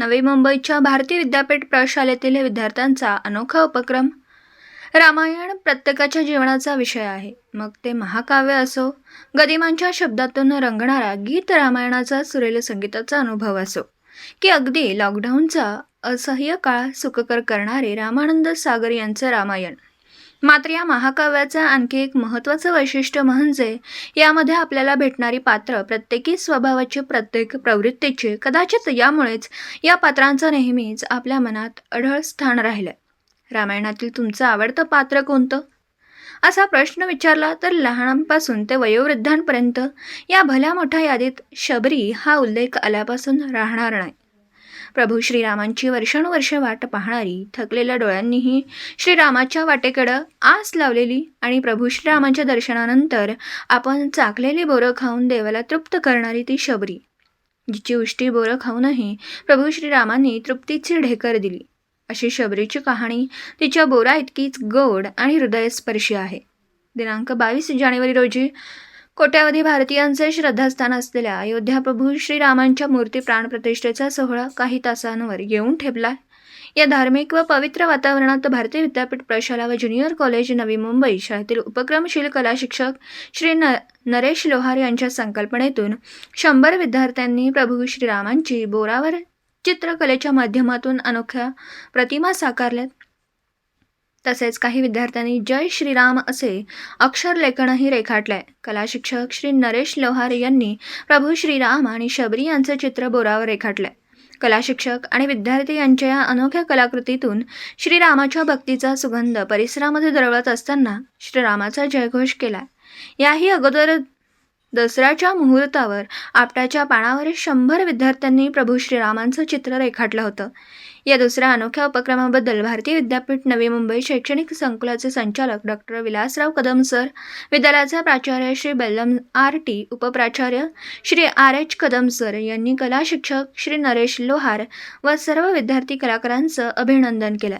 नवी मुंबईच्या भारतीय विद्यापीठ प्रशालेतील विद्यार्थ्यांचा अनोखा उपक्रम. रामायण प्रत्येकाच्या जीवनाचा विषय आहे. मग ते महाकाव्य असो गदिमांच्या शब्दातून रंगणारा गीत रामायणाचा सुरेल संगीताचा अनुभव असो की अगदी लॉकडाऊनचा असह्य काळ सुखकर करणारे रामानंद सागर यांचं रामायण. मात्र या महाकाव्याचं आणखी एक महत्त्वाचं वैशिष्ट्य म्हणजे यामध्ये आपल्याला भेटणारी पात्र प्रत्येकी स्वभावाची प्रत्येक प्रवृत्तीची कदाचित यामुळेच या पात्रांचं नेहमीच आपल्या मनात अढळ स्थान राहिलं रामायणातील तुमचं आवडतं पात्र कोणतं? असा प्रश्न विचारला तर लहानांपासून ते वयोवृद्धांपर्यंत या भल्या मोठ्या यादीत शबरी हा उल्लेख आल्यापासून राहणार नाही. प्रभू श्रीरामांची वर्षानुवर्षे वाट पाहणारी थकलेल्या डोळ्यांनीही श्रीरामाच्या वाटेकडं आस लावलेली आणि प्रभू श्रीरामांच्या दर्शनानंतर आपण चाकलेली बोरं खाऊन देवाला तृप्त करणारी ती शबरी जिची उष्टी बोरं खाऊनही प्रभू श्रीरामांनी तृप्तीची ढेकर दिली. अशी शबरीची कहाणी तिच्या बोरा इतकीच गोड आणि हृदयस्पर्शी आहे. दिनांक बावीस जानेवारी रोजी कोट्यावधी भारतीयांचे श्रद्धास्थान असलेल्या अयोध्या प्रभू श्रीरामांच्या मूर्ती प्राणप्रतिष्ठेचा सोहळा काही तासांवर येऊन ठेपला. या धार्मिक व पवित्र वातावरणात भारतीय विद्यापीठ प्रशाला व ज्युनियर कॉलेज नवी मुंबई शाळेतील उपक्रमशील कला शिक्षक श्री न नरेश लोहार यांच्या संकल्पनेतून शंभर विद्यार्थ्यांनी प्रभू श्रीरामांची बोरावर चित्रकलेच्या माध्यमातून अनोख्या प्रतिमा साकारल्यात. तसेच काही विद्यार्थ्यांनी जय श्रीराम असे अक्षरलेखनही रेखाटलंय. कला शिक्षक श्री नरेश लोहार यांनी प्रभू श्रीराम आणि शबरी यांचे चित्र बोरावर रेखाटलंय. कला शिक्षक आणि विद्यार्थी यांच्या या अनोख्या कलाकृतीतून श्रीरामाच्या भक्तीचा सुगंध परिसरामध्ये दरवळत असताना श्रीरामाचा जयघोष केला याही अगोदर दसऱ्याच्या मुहूर्तावर आपट्याच्या पानावर शंभर विद्यार्थ्यांनी प्रभू श्रीरामांचं चित्र रेखाटलं होतं. या दुसऱ्या अनोख्या उपक्रमाबद्दल भारतीय विद्यापीठ नवी मुंबई शैक्षणिक संकुलाचे संचालक डॉक्टर विलासराव कदम सर विद्यालयाचे प्राचार्य Shri Bellam R T उपप्राचार्य Shri R H Kadam sir यांनी कला शिक्षक श्री नरेश लोहार व सर्व विद्यार्थी कलाकारांचं अभिनंदन केलं.